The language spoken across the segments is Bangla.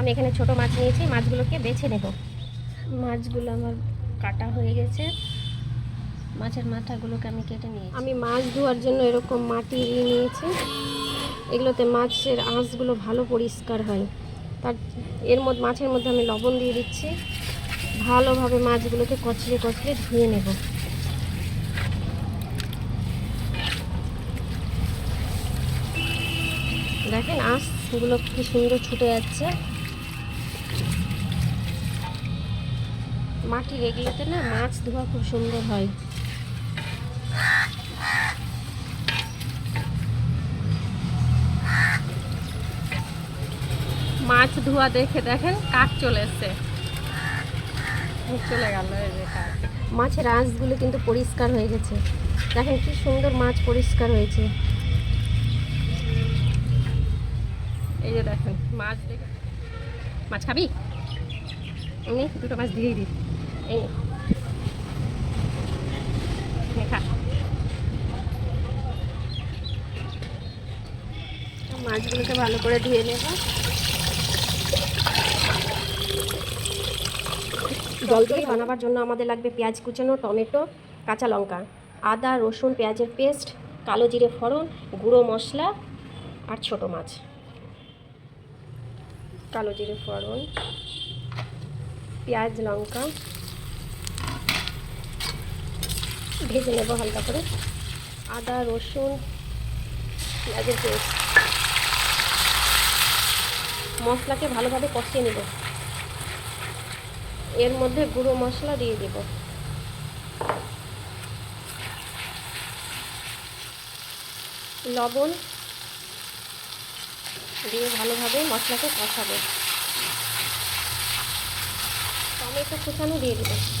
আমি এখানে ছোট মাছ নিয়েছি মাছগুলোকে বেছে নেব। মাছগুলো আমার কাটা হয়ে গেছে। মাছের মাথাগুলোকে আমি কেটে নিয়েছি। আমি মাছ ধোয়ার জন্য এরকম মাটি নিয়েছি। এগুলোতে মাছের আঁশগুলো ভালো পরিষ্কার হয়। তার এর মধ্যে মাছের মধ্যে আমি লবণ দিয়ে দিচ্ছি। ভালোভাবে মাছগুলোকে কচলে কচলে ধুয়ে নেব। দেখেন আঁশগুলো কি সুন্দর ছুটে যাচ্ছে। মাটির এগুলোতে না মাছ ধোয়া খুব সুন্দর হয়। মাছ ধোয়া দেখে দেখেন কাক চলে এসছে। চলে গেল মাছের আঁশগুলো কিন্তু পরিষ্কার হয়ে গেছে। দেখেন কি সুন্দর মাছ পরিষ্কার হয়েছে। এই যে দেখেন, মাছ দেখে মাছ খাবি? দুটো মাছ দিয়েই দিই এই নে, মাছগুলোকে ভালো করে ধুয়ে বানাবার জন্য আমাদের লাগবে পেঁয়াজ কুচানো টমেটো কাঁচা লঙ্কা আদা রসুন পেঁয়াজের পেস্ট কালো জিরে ফোড়ন গুঁড়ো মশলা আর ছোট মাছ। কালো জিরে ফোড়ন পেঁয়াজ লঙ্কা ভেজে নেব হালকা করে। আদা, রসুন, পেঁয়াজের পেস্ট। মশলাকে ভালোভাবে কষিয়ে নেব। এর মধ্যে গুঁড়ো মশলা দিয়ে দেব। লবণ দিয়ে ভালোভাবে মশলাকে কষাবো। টমেটো কুচানো দিয়ে দেবো।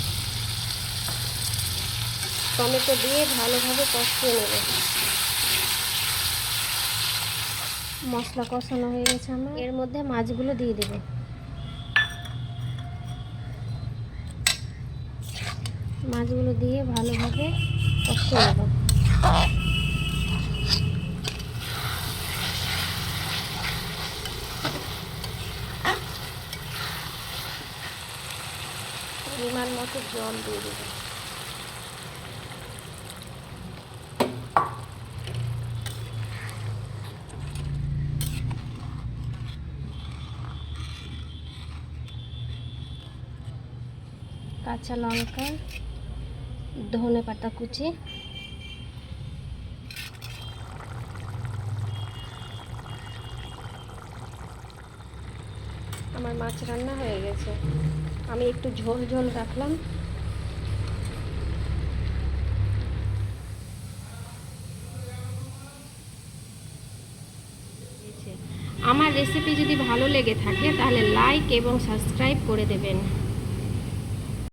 টমেটো দিয়ে ভালোভাবে কষিয়ে নেব। মশলা কষানো হয়ে গেছে আমার। এর মধ্যে মাছগুলো দিয়ে দেবো। মাছগুলো দিয়ে ভালোভাবে কষিয়ে নেব। পরিমাণ মতো জল দিয়ে দেবো। কাঁচা লঙ্কা, ধনে পাতা কুচি। আমার মাছ রান্না হয়ে গেছে। আমি একটু ঝোল ঝোল রাখলাম। আমার রেসিপি যদি ভালো লেগে থাকে, তাহলে লাইক এবং সাবস্ক্রাইব করে দেবেন।